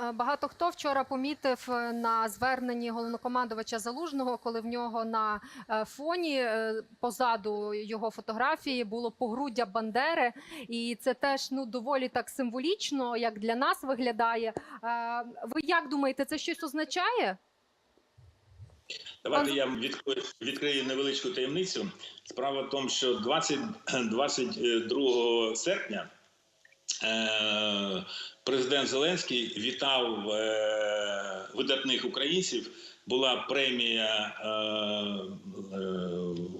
Е, Багато хто вчора помітив е, на зверненні головнокомандувача Залужного, коли в нього на е, фоні позаду його фотографії було погруддя Бандери, і це теж ну доволі так символічно, як для нас виглядає. Ви як думаєте, це щось означає? Давайте я відкрию, відкрию невеличку таємницю. Справа в тому, що 20, 22 серпня президент Зеленський вітав е, видатних українців. Була премія е, е,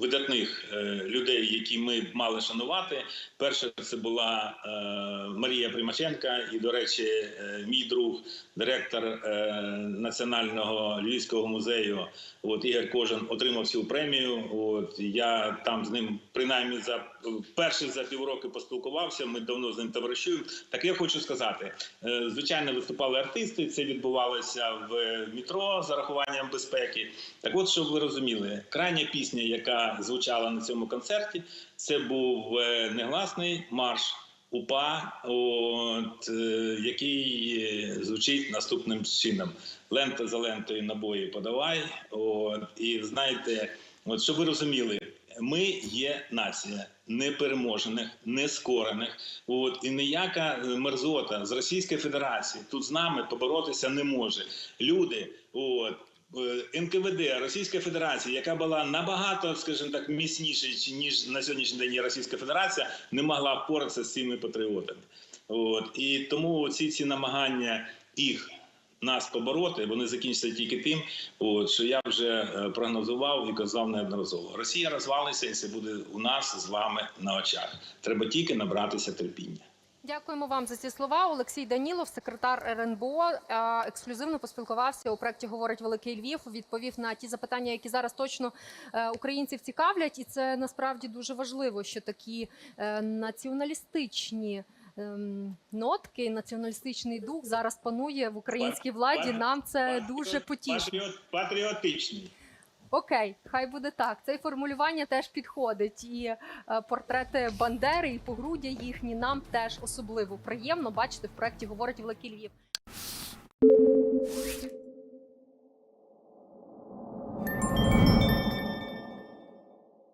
видатних е, людей, які ми мали шанувати. Перша це була е, Марія Примаченка, і, до речі, е, мій друг, директор е, Національного Львівського музею, от Ігор Кожин, отримав цю премію. От я там з ним принаймні за перший за півроку поспілкувався. Ми давно з ним товаришуємо. Так я хочу сказати: звичайно, виступали артисти. Це відбувалося в метро з зарахуванням безпеки. Так, от щоб ви розуміли, крайня пісня, яка звучала на цьому концерті, це був е, негласний марш. УПА, от, е, який е, звучить наступним чином: лента за лентою набої подавай. От, і знаєте, от щоб ви розуміли, ми є нація непереможених, нескорених. От і ніяка е, мерзота з Російської Федерації тут з нами поборотися не може. Люди, от. е, НКВД Російська Федерація, яка була набагато, скажімо так, міцніше ніж на сьогоднішній день Російська Федерація, не могла впоратися з цими патріотами. От і тому ці ці намагання їх нас побороти, вони закінчаться тільки тим, от що я вже е, прогнозував і казав неодноразово. Росія розвалиться, і це буде у нас з вами на очах. Треба тільки набратися терпіння. Дякуємо вам за ці слова. Олексій Данілов, секретар РНБО, е, ексклюзивно поспілкувався у проєкті Говорить Великий Львів. Відповів на ті запитання, які зараз точно е, українців цікавлять, і це насправді дуже важливо, що такі націоналістичні. Ем, Нотки, націоналістичний дух зараз панує в українській владі. Нам це дуже потішно. Патріот, патріотичний. Окей, хай буде так. Це формулювання теж підходить. І е, портрети Бандери і погруддя їхні нам теж особливо приємно бачити в проєкті Говорить Великий Львів.